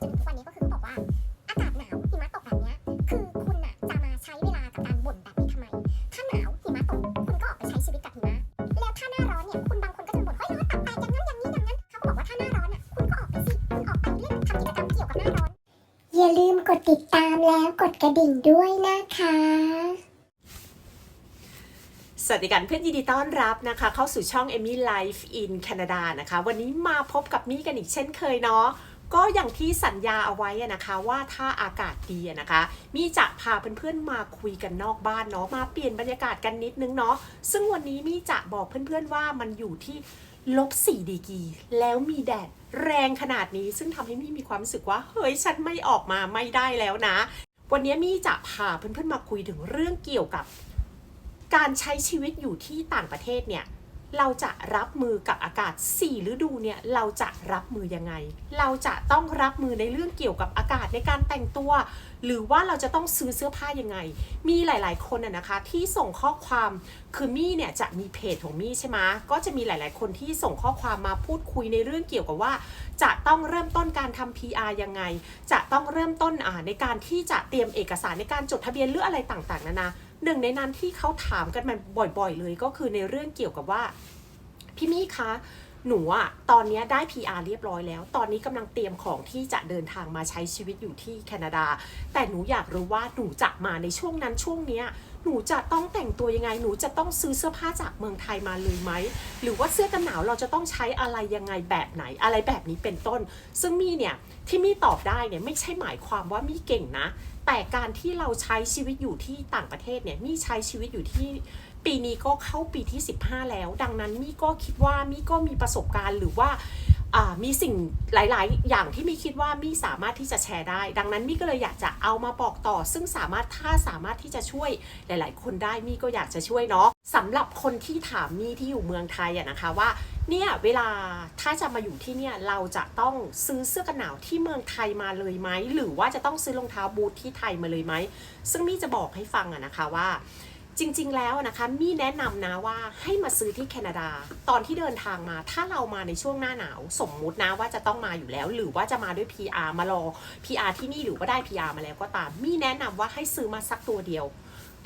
จนถึงทุกวันนี้ก็คือเขาบอกว่า อากาศหนาวหิมะตกแบบเนี้ยคือคุณน่ะจะมาใช้เวลากับการบ่นแบบนี้ทำไม ถ้าหนาวหิมะตกคุณก็ออกไปใช้ชีวิตกับหิมะแล้วถ้าหน้าร้อนเนี่ยคุณบางคนก็จะบ่นเฮ้ยร้อนตับแตกอย่างนั้นอย่างนี้อย่างนั้นเขาก็บอกว่าถ้าหน้าร้อนอะคุณก็ออกไปสิคุณออกไปเล่นทำกิจกรรมเกี่ยวกับหน้าร้อน อย่าลืมกดติดตามแล้วกดกระดิ่งด้วยนะคะสวัสดีกันเพื่อนยินดีต้อนรับนะคะ เข้าสู่ช่อง Emmy Life in Canada นะคะ วันนี้มาพบกับมี่กันอีกเช่นเคยเนาะ ก็อย่างที่สัญญาเอาไว้นะคะว่าถ้าอากาศดีนะคะ มี่จะพาเพื่อนๆมาคุยกันนอกบ้านเนาะมาเปลี่ยนบรรยากาศกันนิดนึงเนาะซึ่งวันนี้มี่จะบอกเพื่อนๆว่ามันอยู่ที่ลบ4ดีกีแล้วมีแดดแรงขนาดนี้ ซึ่งทำให้มี่มีความรู้สึกว่า เฮ้ยฉันไม่ออกมาไม่ได้แล้วนะ วันนี้มี่จะพาเพื่อนๆมาคุยถึงเรื่องเกี่ยวกับ การใช้ชีวิตอยู่ที่ต่างประเทศเนี่ย เราจะรับมือกับอากาศ 4 ฤดูเนี่ยเราจะรับมือยังไง เราจะต้องรับมือในเรื่องเกี่ยวกับอากาศในการแต่งตัว หรือว่าเราจะต้องซื้อเสื้อผ้ายังไง มีหลาย ๆ คนอะนะคะที่ส่งข้อความคือมี่เนี่ยจะมีเพจของมี่ใช่ไหมก็จะมีหลาย ๆ คนที่ส่งข้อความมาพูดคุยในเรื่องเกี่ยวกับว่า จะต้องเริ่มต้นการทำ PR ยังไง จะต้องเริ่มต้นอ่าในการที่จะเตรียมเอกสารในการจดทะเบียนหรืออะไรต่าง ๆ นานา หนึ่งในนั้นที่เขาถามกันมาบ่อยๆ เลยก็คือในเรื่องเกี่ยวกับว่า พี่มี่คะหนูอะตอนนี้ได้ PR เรียบร้อยแล้ว ตอนนี้กำลังเตรียมของที่จะเดินทางมาใช้ชีวิตอยู่ที่แคนาดา แต่หนูอยากรู้ว่าหนูจะมาในช่วงนั้นช่วงเนี้ย หนูจะต้องแต่งตัวยังไง หนูจะต้องซื้อเสื้อผ้าจากเมืองไทยมาเลยไหม หรือว่าเสื้อกันหนาวเราจะต้องใช้อะไรยังไงแบบไหน อะไรแบบนี้เป็นต้น ซึ่งมี่เนี่ยที่มี่ตอบได้เนี่ยไม่ใช่หมายความว่ามี่เก่งนะ แต่การที่เราใช้ชีวิตอยู่ที่ต่างประเทศเนี่ยมี่ใช้ชีวิตอยู่ที่ปีนี้ก็เข้าปีที่ 15 แล้ว ดังนั้นมี่ก็คิดว่ามี่ก็มีประสบการณ์หรือว่าอ่า มีสิ่งหลาย ๆ อย่างที่มี่คิดว่ามี่สามารถที่จะแชร์ได้ ดังนั้นมี่ก็เลยอยากจะเอามาบอกต่อ ซึ่งสามารถถ้าสามารถที่จะช่วยหลาย ๆ คนได้มี่ก็อยากจะช่วยเนาะสำหรับคนที่ถามมี่ที่อยู่เมืองไทยอะนะคะว่าเนี่ยเวลาถ้าจะมาอยู่ที่เนี่ยเราจะต้องซื้อเสื้อกันหนาวที่เมืองไทยมาเลยไหมหรือว่าจะต้องซื้อรองเท้าบูทที่ไทยมาเลยไหมซึ่งมี่จะบอกให้ฟังอะนะคะว่า จริงๆแล้วนะคะมี่แนะนำนะว่าให้มาซื้อที่แคนาดา ตอนที่เดินทางมา ถ้าเรามาในช่วงหน้าหนาว สมมุตินะว่าจะต้องมาอยู่แล้ว หรือว่าจะมาด้วย PR มารอ PR ที่นี่หรือว่าได้ PR มาแล้วก็ตาม มี่แนะนำว่าให้ซื้อมาสักตัวเดียว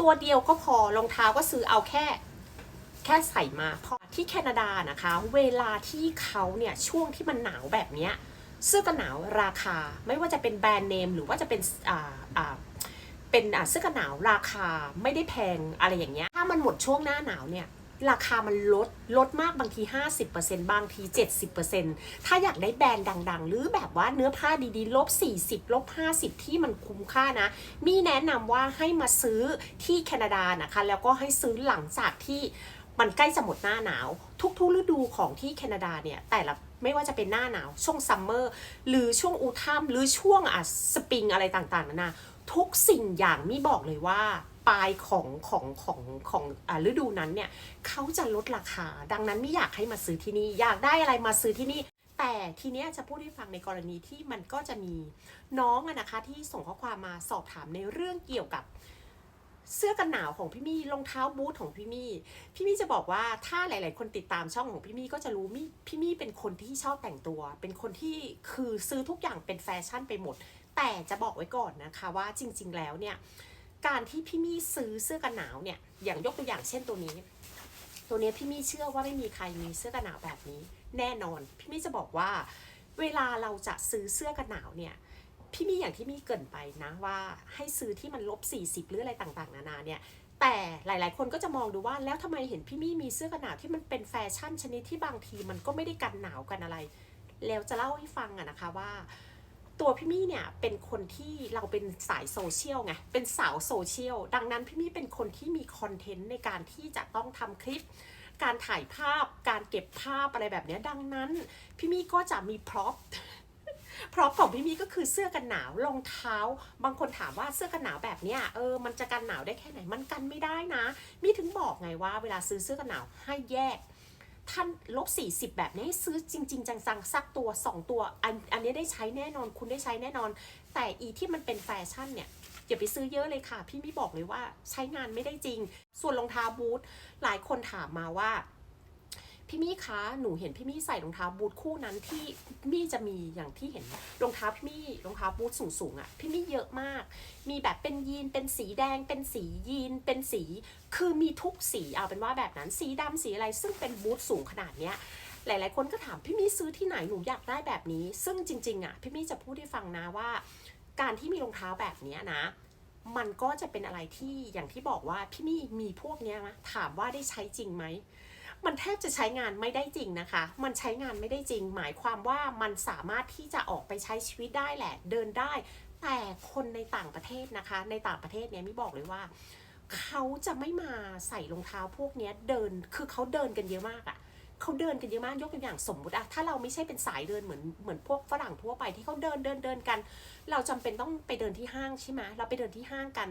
ตัวเดียวก็พอรองเท้าก็ซื้อเอาแค่แค่ใส่มาพอที่แคนาดานะคะ เวลาที่เขาเนี่ยช่วงที่มันหนาวแบบเนี้ยเสื้อกันหนาวราคาไม่ว่าจะเป็นแบรนด์เนมหรือว่าจะเป็นอ่าอ่า เป็นเสื้อกันหนาวราคาไม่ได้แพงอะไรอย่างเงี้ย ถ้ามันหมดช่วงหน้าหนาวเนี่ยราคามันลด ลดมากบางที 50%บางที 70%ถ้าอยากได้แบรนด์ดัง ๆ หรือแบบว่าเนื้อผ้าดีๆ ลบ 40 ลบ 50 ที่มันคุ้มค่านะ มีแนะนำว่าให้มาซื้อที่แคนาดานะคะ แล้วก็ให้ซื้อหลังจากที่มันใกล้จะหมดหน้าหนาว ทุกๆฤดูของที่แคนาดาเนี่ย แต่ละไม่ว่าจะเป็นหน้าหนาว ช่วงซัมเมอร์หรือช่วงอูทัมหรือช่วงอะสปริงอะไรต่างๆนานา ทุกสิ่งอย่างมี่บอกเลยว่าปลายของของของของอฤดูนั้นเนี่ยเขาจะลดราคา ดังนั้นไม่อยากให้มาซื้อที่นี่ อยากได้อะไรมาซื้อที่นี่ แต่ทีเนี้ยจะพูดให้ฟังในกรณีที่มันก็จะมีน้องอะนะคะที่ส่งข้อความมาสอบถามในเรื่องเกี่ยวกับเสื้อกันหนาวของพี่มี่รองเท้าบูทของพี่มี่ พี่มี่จะบอกว่าถ้าหลาย ๆ คนติดตามช่องของพี่มี่ก็จะรู้มี่พี่มี่เป็นคนที่ชอบแต่งตัว เป็นคนที่คือซื้อทุกอย่างเป็นแฟชั่นไปหมด แต่จะบอกไว้ก่อนนะคะว่าจริง ๆ แล้วเนี่ยการที่พี่มี่ซื้อเสื้อกันหนาวเนี่ยอย่างยกตัวอย่างเช่นตัวนี้ ตัวนี้พี่มี่เชื่อว่าไม่มีใครมีเสื้อกันหนาวแบบนี้ แน่นอน พี่มี่จะบอกว่า เวลาเราจะซื้อเสื้อกันหนาวเนี่ยพี่มี่อย่างที่มี่เกินไปนะว่าให้ซื้อที่มันลบ40 หรืออะไรต่างๆ นานาเนี่ยแต่หลายๆ คนก็จะมองดูว่าแล้วทำไมเห็นพี่มี่มีเสื้อกันหนาวที่มันเป็นแฟชั่นชนิดที่บางทีมันก็ไม่ได้กันหนาวกันอะไร แล้วจะเล่าให้ฟังอะนะคะว่า ตัวพี่มี่เนี่ยเป็นคนที่เราเป็นสายโซเชียลไง เป็นสาวโซเชียล ดังนั้นพี่มี่เป็นคนที่มีคอนเทนต์ในการที่จะต้องทำคลิป การถ่ายภาพ การเก็บภาพอะไรแบบนี้ ดังนั้นพี่มี่ก็จะมีพร็อพพร็อพของพี่มี่ก็คือเสื้อกันหนาวรองเท้า บางคนถามว่าเสื้อกันหนาวแบบเนี้ยเออมันจะกันหนาวได้แค่ไหนมันกันไม่ได้นะ มี่ถึงบอกไงว่าเวลาซื้อเสื้อกันหนาวให้แยก ท่านลบ40 แบบนี้ให้ซื้อจริง ๆ จังๆสักตัว 2 ตัวอันอันนี้ได้ใช้แน่นอนคุณได้ใช้แน่นอน แต่อีที่มันเป็นแฟชั่นเนี่ยอย่าไปซื้อเยอะเลยค่ะ พี่ไม่บอกเลยว่าใช้งานไม่ได้จริง ส่วนรองเท้าบูทหลายคนถามมาว่า พี่มี่คะหนูเห็นพี่มี่ใส่รองเท้าบูทคู่นั้นที่มี่จะมีอย่างที่เห็นรองเท้าพี่มี่รองเท้าบูทสูงๆอะ่ะพี่มี่เยอะมาก มีแบบเป็นยีนเป็นสีแดง เป็นสียีนเป็นสี คือมีทุกสีเอาเป็นว่าแบบนั้นสีดำสีอะไรซึ่งเป็นบูทสูงขนาดเนี้ยหลาย ๆ คนก็ถามพี่มี่ซื้อที่ไหนหนูอยากได้แบบนี้ ซึ่งจริงๆอะ่ะพี่มี่จะพูดให้ฟังนะว่า การที่มีรองเท้าแบบเนี้ยนะมันก็จะเป็นอะไรที่อย่างที่บอกว่าพี่มี่มีพวกเนี้ยนะถามว่าได้ใช้จริงไหม มันแทบจะใช้งานไม่ได้จริงนะคะ มันใช้งานไม่ได้จริง หมายความว่ามันสามารถที่จะออกไปใช้ชีวิตได้แหละ เดินได้ แต่คนในต่างประเทศนะคะ ในต่างประเทศเนี้ยมิบอกเลยว่า เขาจะไม่มาใส่รองเท้าพวกเนี้ยเดิน คือเขาเดินกันเยอะมากอะเขาเดินกันเยอะมากยกตัวอย่างสมมุติอะถ้าเราไม่ใช่เป็นสายเดินเหมือนเหมือนพวกฝรั่งทั่วไปที่เขาเดินเดินเดินกัน เราจำเป็นต้องไปเดินที่ห้างใช่ไหมเราไปเดินที่ห้างกัน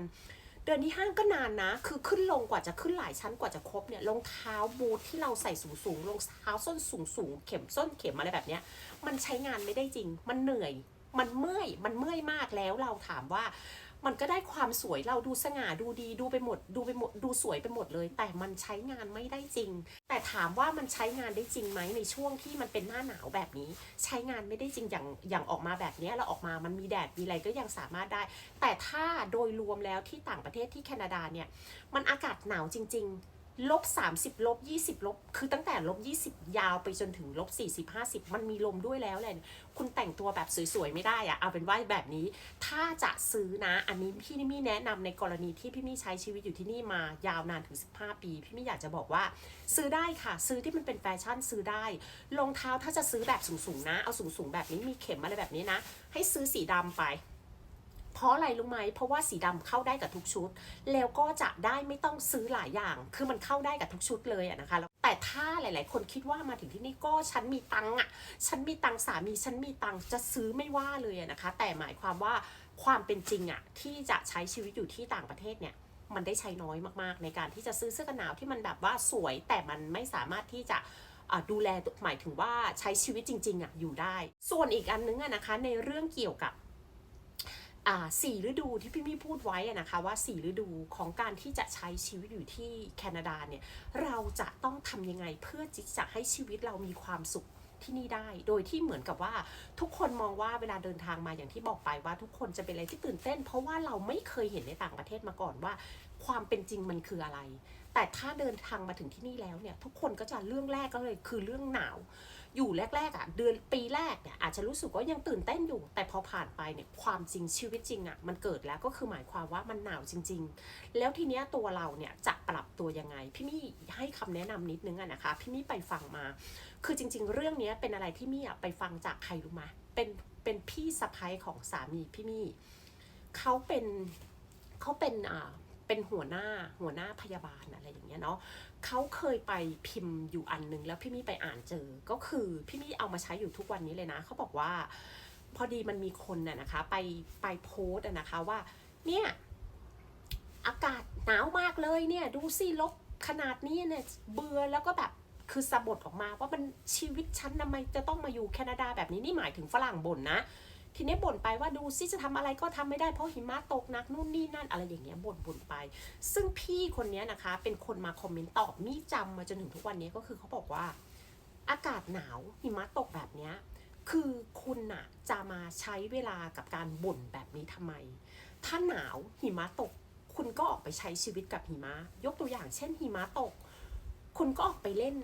เดินที่ห้างก็นานนะ คือขึ้นลงกว่าจะขึ้นหลายชั้นกว่าจะครบเนี่ยรองเท้าบูทที่เราใส่สูงสูงๆรองเท้าส้นสูงสูงๆเข็มส้นเข็มอะไรแบบเนี้ย มันใช้งานไม่ได้จริง มันเหนื่อย มันเมื่อย มันเมื่อยมากแล้วเราถามว่า มันก็ได้ความสวยเราดูสง่าดูดีดูไปหมดดูไปหมดดูสวยไปหมดเลย แต่มันใช้งานไม่ได้จริง แต่ถามว่ามันใช้งานได้จริงไหมในช่วงที่มันเป็นหน้าหนาวแบบนี้ ใช้งานไม่ได้จริงอย่างอย่างออกมาแบบนี้เราออกมามันมีแดดมีอะไรก็ยังสามารถได้ แต่ถ้าโดยรวมแล้วที่ต่างประเทศที่แคนาดาเนี่ยมันอากาศหนาวจริง ๆ ลบ30ลบ20ลบคือตั้งแต่ลบ20 ยาวไปจนถึงลบ40 50 มันมีลมด้วยแล้วแหละคุณแต่งตัวแบบสวยๆ ไม่ได้อะเอาเป็นว่าแบบนี้ ถ้าจะซื้อนะอันนี้พี่นี่มี่แนะนำในกรณีที่พี่มี่ใช้ชีวิตอยู่ที่นี่มายาวนานถึง 15 ปี พี่มี่อยากจะบอกว่า ซื้อได้ค่ะ ซื้อที่มันเป็นแฟชั่นซื้อได้รองเท้าถ้าจะซื้อแบบสูงๆนะ เอาสูงๆแบบนี้มีเข็มอะไรแบบนี้นะ ให้ซื้อสีดำไป เพราะอะไรรู้ไหมเพราะว่าสีดำเข้าได้กับทุกชุด แล้วก็จะได้ไม่ต้องซื้อหลายอย่าง คือมันเข้าได้กับทุกชุดเลยอะนะคะแล้วแต่ถ้าหลาย ๆ คนคิดว่ามาถึงที่นี่ก็ฉันมีตังค์อะฉันมีตังค์สามีฉันมีตังค์จะซื้อไม่ว่าเลยนะคะ แต่หมายความว่าความเป็นจริงอะที่จะใช้ชีวิตอยู่ที่ต่างประเทศเนี่ยมันได้ใช้น้อยมาก ๆ ในการที่จะซื้อเสื้อกันหนาวที่มันแบบว่าสวย แต่มันไม่สามารถที่จะดูแลหมายถึงว่าใช้ชีวิตจริง ๆอะอยู่ได้ ส่วนอีกอันนึงอะนะคะในเรื่องเกี่ยวกับ สี่ฤดูที่พี่มี่พูดไว้นะคะว่าสี่ฤดูของการที่จะใช้ชีวิตอยู่ที่แคนาดาเนี่ยเราจะต้องทำยังไงเพื่อที่จะให้ชีวิตเรามีความสุขที่นี่ได้โดยที่เหมือนกับว่าทุกคนมองว่าเวลาเดินทางมาอย่างที่บอกไปว่าทุกคนจะเป็นอะไรที่ตื่นเต้น เพราะว่าเราไม่เคยเห็นในต่างประเทศมาก่อนว่า ความเป็นจริงมันคืออะไร แต่ถ้าเดินทางมาถึงที่นี่แล้วเนี่ยทุกคนก็จะเรื่องแรกก็เลยคือเรื่องหนาว อยู่แรกๆอะเดือนปีแรกเนี่ยอาจจะรู้สึกว่ายังตื่นเต้นอยู่ แต่พอผ่านไปเนี่ยความจริงชีวิตจริงอะมันเกิดแล้วก็คือหมายความว่ามันหนาวจริง ๆ แล้วทีเนี้ยตัวเราเนี่ยจะปรับตัวยังไง พี่มี่ให้คำแนะนำนิดนึงอะนะคะ พี่มี่ไปฟังมา คือจริง ๆ เรื่องเนี้ยเป็นอะไรที่มี่อะไปฟังจากใครรู้ไหมเป็นเป็นพี่สะพ้ยของสามีพี่มี่เขาเป็นเขาเป็นอ่า เป็นหัวหน้าหัวหน้าพยาบาลอะไรอย่างเงี้ยเนาะเขาเคยไปพิมพ์อยู่อันนึงแล้วพี่มี่ไปอ่านเจอ ก็คือพี่มี่เอามาใช้อยู่ทุกวันนี้เลยนะเขาบอกว่า พอดีมันมีคนน่ะนะคะ ไปไปโพสต์นะคะว่า เนี่ยอากาศหนาวมากเลยเนี่ย ดูสิลบขนาดนี้เนี่ยเบื่อแล้วก็แบบคือสะบดออกมาว่ามันชีวิตฉันทำไมจะต้องมาอยู่แคนาดาแบบนี้นี่หมายถึงฝรั่งบ่นนะ ทีนี้บ่นไปว่าดูซิจะทำอะไรก็ทำไม่ได้เพราะหิมะตกหนักนู่นนี่นั่นอะไรอย่างเงี้ยบ่นบ่นไป ซึ่งพี่คนนี้นะคะ เป็นคนมาคอมเมนต์ตอบมี่จำมาจนถึงทุกวันนี้ก็คือเขาบอกว่า อากาศหนาวหิมะตกแบบเนี้ยคือคุณน่ะจะมาใช้เวลากับการบ่นแบบนี้ทำไม ถ้าหนาวหิมะตก คุณก็ออกไปใช้ชีวิตกับหิมะ ยกตัวอย่างเช่นหิมะตก คุณก็ออกไปเล่น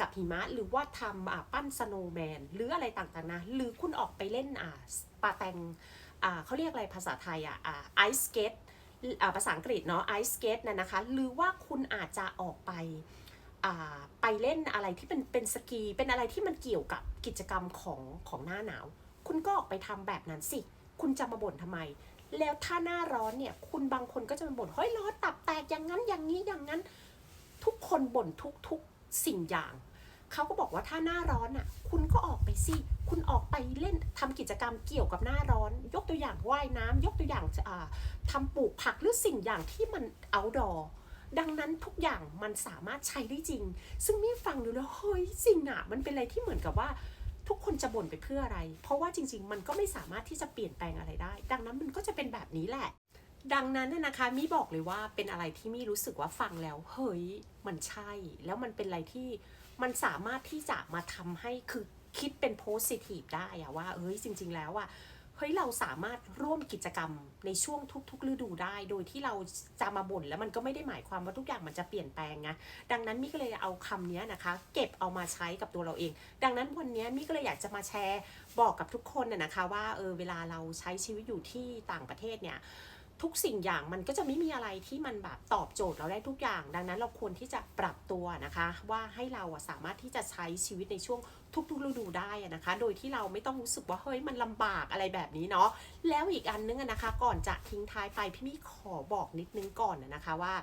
กับหิมะ หรือว่าทำปั้นสโนว์แมนหรืออะไรต่างๆนะ หรือคุณออกไปเล่นอะปาแตงเขาเรียกอะไรภาษาไทยอะไอสเกตภาษาอังกฤษเนาะไอสเกตนะนะคะ หรือว่าคุณอาจจะออกไปไปเล่นอะไรที่เป็นเป็นสกีเป็นอะไรที่มันเกี่ยวกับกิจกรรมของของหน้าหนาว คุณก็ออกไปทำแบบนั้นสิ คุณจะมาบ่นทำไม แล้วถ้าหน้าร้อนเนี่ยคุณบางคนก็จะมาบ่นเฮ้ยร้อนตับแตกอย่างนั้นอย่างนี้อย่างนั้น ทุกคนบ่นทุกทุกสิ่งอย่าง เขาก็บอกว่าถ้าหน้าร้อนอะ คุณก็ออกไปสิ คุณออกไปเล่นทำกิจกรรมเกี่ยวกับหน้าร้อน ยกตัวอย่างว่ายน้ำยกตัวอย่างอ่าทำปลูกผักหรือสิ่งอย่างที่มัน outdoor ดังนั้นทุกอย่างมันสามารถใช้ได้จริง ซึ่งมี่ฟังดูแล้วเฮ้ยจริงอะมันเป็นอะไรที่เหมือนกับว่าทุกคนจะบ่นไปเพื่ออะไร เพราะว่าจริง ๆ มันก็ไม่สามารถที่จะเปลี่ยนแปลงอะไรได้ ดังนั้นมันก็จะเป็นแบบนี้แหละ ดังนั้นน่ะนะคะมีบอกเลยว่าเป็นอะไรที่มีรู้สึกว่าฟังแล้ว เฮ้ยมันใช่ แล้วมันเป็นอะไรที่มันสามารถที่จะมาทำให้คือคิดเป็นโพสิทีฟได้อะว่าเอ้ยจริง ๆ แล้วอะเฮ้ยเราสามารถร่วมกิจกรรมในช่วงทุก ๆ ฤดูได้ โดยที่เราจะมาบ่นแล้วมันก็ไม่ได้หมายความว่าทุกอย่างมันจะเปลี่ยนแปลงนะดังนั้นมิก็เลยเอาคำนี้นะคะ เก็บเอามาใช้กับตัวเราเอง ดังนั้นวันนี้มิก็เลยอยากจะมาแชร์บอกกับทุกคนนะนะคะ ว่าเออเวลาเราใช้ชีวิตอยู่ที่ต่างประเทศเนี่ย ทุกสิ่งอย่างมันก็จะไม่มีอะไรที่มันแบบตอบโจทย์เราได้ทุกอย่าง ดังนั้นเราควรที่จะปรับตัวนะคะ ว่าให้เราสามารถที่จะใช้ชีวิตในช่วงทุกๆฤดูได้นะคะ โดยที่เราไม่ต้องรู้สึกว่าเฮ้ยมันลำบากอะไรแบบนี้เนาะแล้วอีกอันนึงนะคะ ก่อนจะทิ้งท้ายไปพี่มี่ขอบอกนิดนึงก่อนนะคะว่า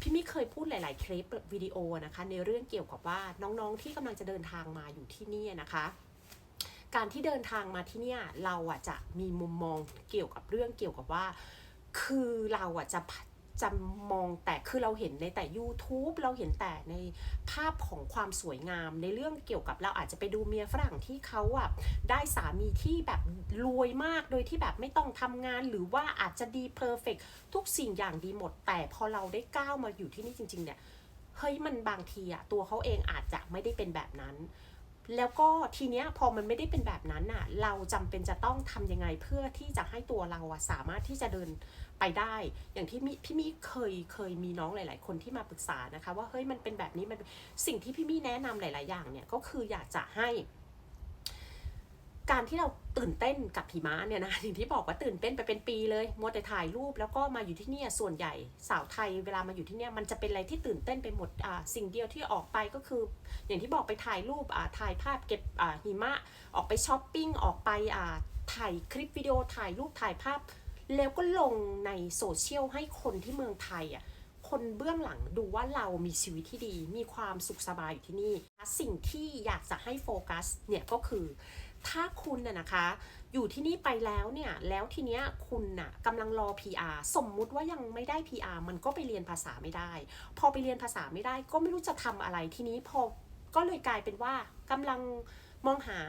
พี่มี่เคยพูดหลาย ๆ คลิปวิดีโอนะคะ ในเรื่องเกี่ยวกับว่าน้อง ๆ ที่กำลังจะเดินทางมาอยู่ที่นี่นะคะ การที่เดินทางมาที่นี่เราอะจะมีมุมมองเกี่ยวกับเรื่องเกี่ยวกับว่า คือเราอะจะจะมองแต่คือเราเห็นในแต่ YouTube เราเห็นแต่ในภาพของความสวยงามในเรื่องเกี่ยวกับเราอาจจะไปดูเมียฝรั่งที่เขาอะได้สามีที่แบบรวยมากโดยที่แบบไม่ต้องทำงานหรือว่าอาจจะดีเพอร์เฟกทุกสิ่งอย่างดีหมด แต่พอเราได้ก้าวมาอยู่ที่นี่จริง ๆ เนี่ย เฮ้ยมันบางทีอะตัวเขาเองอาจจะไม่ได้เป็นแบบนั้น แล้วก็ทีเนี้ยพอมันไม่ได้เป็นแบบนั้นน่ะเราจำเป็นจะต้องทำยังไงเพื่อที่จะให้ตัวเราอะสามารถที่จะเดินไปได้ อย่างที่พี่มี่เคยเคยมีน้องหลาย ๆ คนที่มาปรึกษานะคะ ว่าเฮ้ยมันเป็นแบบนี้มันสิ่งที่พี่มี่แนะนำหลาย ๆ อย่างเนี่ยก็คืออยากจะให้ การที่เราตื่นเต้นกับหิมะเนี่ยนะอย่างที่บอกว่าตื่นเต้นไปเป็นปีเลยมัวแต่ถ่ายรูปแล้วก็มาอยู่ที่เนี่ยส่วนใหญ่สาวไทยเวลามาอยู่ที่เนี่ยมันจะเป็นอะไรที่ตื่นเต้นไปหมดอ่าสิ่งเดียวที่ออกไปก็คือ อย่างที่บอกไปถ่ายรูปอ่าถ่ายภาพเก็บอ่าหิมะออกไปช้อปปิ้งออกไปอ่าถ่ายคลิปวิดีโอถ่ายรูปถ่ายภาพ แล้วก็ลงในโซเชียลให้คนที่เมืองไทยอะคนเบื้องหลังดูว่าเรามีชีวิตที่ดี มีความสุขสบายอยู่ที่นี่ สิ่งที่อยากจะให้โฟกัสเนี่ยก็คือ ถ้าคุณน่ะนะคะ อยู่ที่นี่ไปแล้วเนี่ยแล้วทีเนี้ยคุณน่ะกำลังรอ PR สมมุติว่ายังไม่ได้ PR มันก็ไปเรียนภาษาไม่ได้ พอไปเรียนภาษาไม่ได้ ก็ไม่รู้จะทำอะไรทีนี้พอก็เลยกลายเป็นว่ากำลังมองหา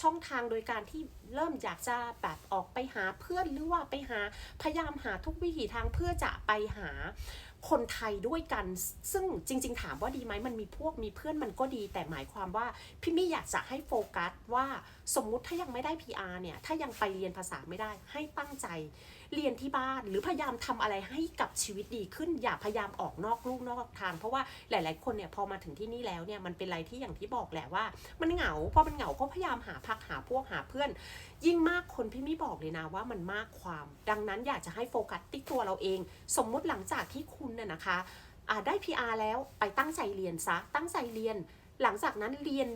ช่องทางโดยการที่เริ่มอยากจะแบบออกไปหาเพื่อนหรือว่าไปหาพยายามหาทุกวิถีทางเพื่อจะไปหา คนไทยด้วยกัน ซึ่งจริง ๆ ถามว่าดีไหมมันมีพวกมีเพื่อนมันก็ดี แต่หมายความว่าพี่มี่อยากจะให้โฟกัสว่าสมมุติถ้ายังไม่ได้ PR เนี่ย ถ้ายังไปเรียนภาษาไม่ได้ให้ตั้งใจ เรียนที่บ้านหรือพยายามทำอะไรให้กับชีวิตดีขึ้น อย่าพยายามออกนอกลู่นอกทาง เพราะว่าหลาย ๆ คนเนี่ยพอมาถึงที่นี่แล้วเนี่ยมันเป็นอะไรที่อย่างที่บอกแหละว่า มันเหงาพอมันเหงาก็พยายามหาพักหาพวกหาเพื่อน ยิ่งมากคนพี่ไม่บอกเลยนะว่ามันมากความ ดังนั้นอยากจะให้โฟกัสที่ตัวเราเอง สมมุติหลังจากที่คุณน่ะนะคะได้ PR แล้วไปตั้งใจเรียนซะตั้งใจเรียน หลังจากนั้นเรียน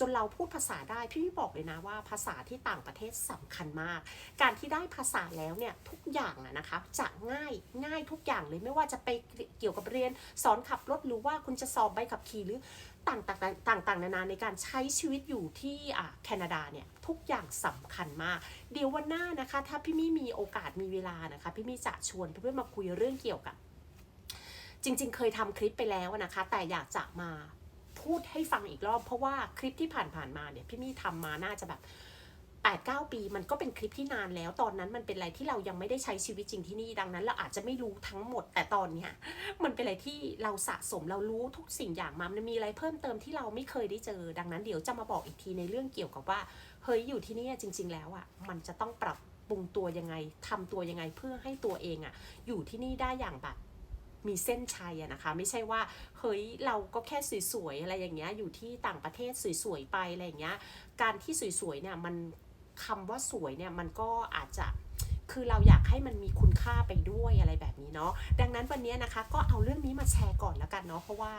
จนเราพูดภาษาได้ พี่พี่บอกเลยนะว่าภาษาที่ต่างประเทศสำคัญมาก การที่ได้ภาษาแล้วเนี่ยทุกอย่างอะนะคะจะง่ายง่ายทุกอย่างเลยไม่ว่าจะไปเกี่ยวกับเรียนสอนขับรถหรือว่าคุณจะสอบใบขับขี่หรือต่างต่างต่างๆนานาในการใช้ชีวิตอยู่ที่แคนาดาเนี่ยทุกอย่างสำคัญมาก เดี๋ยววันหน้านะคะ ถ้าพี่มี่มีโอกาสมีเวลานะคะ พี่มี่จะชวนเพื่อนๆมาคุยเรื่องเกี่ยวกับ จริง ๆ เคยทำคลิปไปแล้วนะคะ แต่อยากจะมา พูดให้ฟังอีกรอบ เพราะว่าคลิปที่ผ่านๆมาเนี่ยพี่มี่ทำมาน่าจะแบบ8 9ปีมันก็เป็นคลิปที่นานแล้ว ตอนนั้นมันเป็นอะไรที่เรายังไม่ได้ใช้ชีวิตจริงที่นี่ดังนั้น เราอาจจะไม่รู้ทั้งหมด แต่ตอนเนี้ยมันเป็นอะไรที่เราสะสมเรารู้ทุกสิ่งอย่างมามันมีอะไรเพิ่มเติมที่เราไม่เคยได้เจอ ดังนั้นเดี๋ยวจะมาบอกอีกทีในเรื่องเกี่ยวกับว่าเฮ้ยอยู่ที่นี่จริง ๆ แล้วอะมันจะต้องปรับปรุงตัวยังไงทำตัวยังไงเพื่อให้ตัวเองอะอยู่ที่นี่ได้อย่างแบบ มีเส้นชัยอะนะคะ ไม่ใช่ว่าเฮ้ยเราก็แค่สวยๆอะไรอย่างเงี้ยอยู่ที่ต่างประเทศสวยๆไปอะไรอย่างเงี้ยการที่สวยๆเนี่ยมันคำว่าสวยเนี่ยมันก็อาจจะคือเราอยากให้มันมีคุณค่าไปด้วยอะไรแบบนี้เนาะ ดังนั้นวันนี้นะคะก็เอาเรื่องนี้มาแชร์ก่อนแล้วกันเนาะ เพราะว่า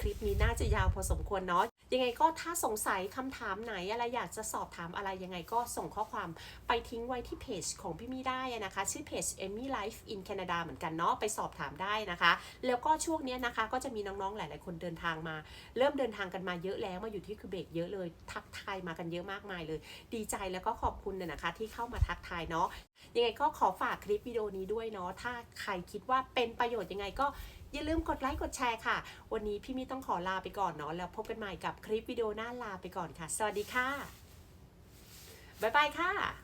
คลิปนี้น่าจะยาวพอสมควรเนาะ ยังไงก็ถ้าสงสัยคำถามไหนอะไรอยากจะสอบถามอะไรยังไงก็ส่งข้อความไปทิ้งไว้ที่เพจของพี่มี่ได้นะคะ ชื่อเพจ Emmy Life in Canada เหมือนกันเนาะไปสอบถามได้นะคะ แล้วก็ช่วงนี้นะคะก็จะมีน้องๆหลาย ๆ คนเดินทางมา เริ่มเดินทางกันมาเยอะแล้วมาอยู่ที่คือเบกเยอะเลยทักทายมากันเยอะมากมายเลย ดีใจแล้วก็ขอบคุณเนี่ยนะคะ ที่เข้ามาทักทายเนาะยังไงก็ขอฝากคลิปวิดีโอนี้ด้วยเนาะถ้าใครคิดว่าเป็นประโยชน์ยังไงก็ อย่าลืมกดไลค์กดแชร์ค่ะ วันนี้พี่มี่ต้องขอลาไปก่อนเนาะแล้วพบกันใหม่กับคลิปวิดีโอหน้าลาไปก่อนค่ะ สวัสดีค่ะบ๊ายบายค่ะ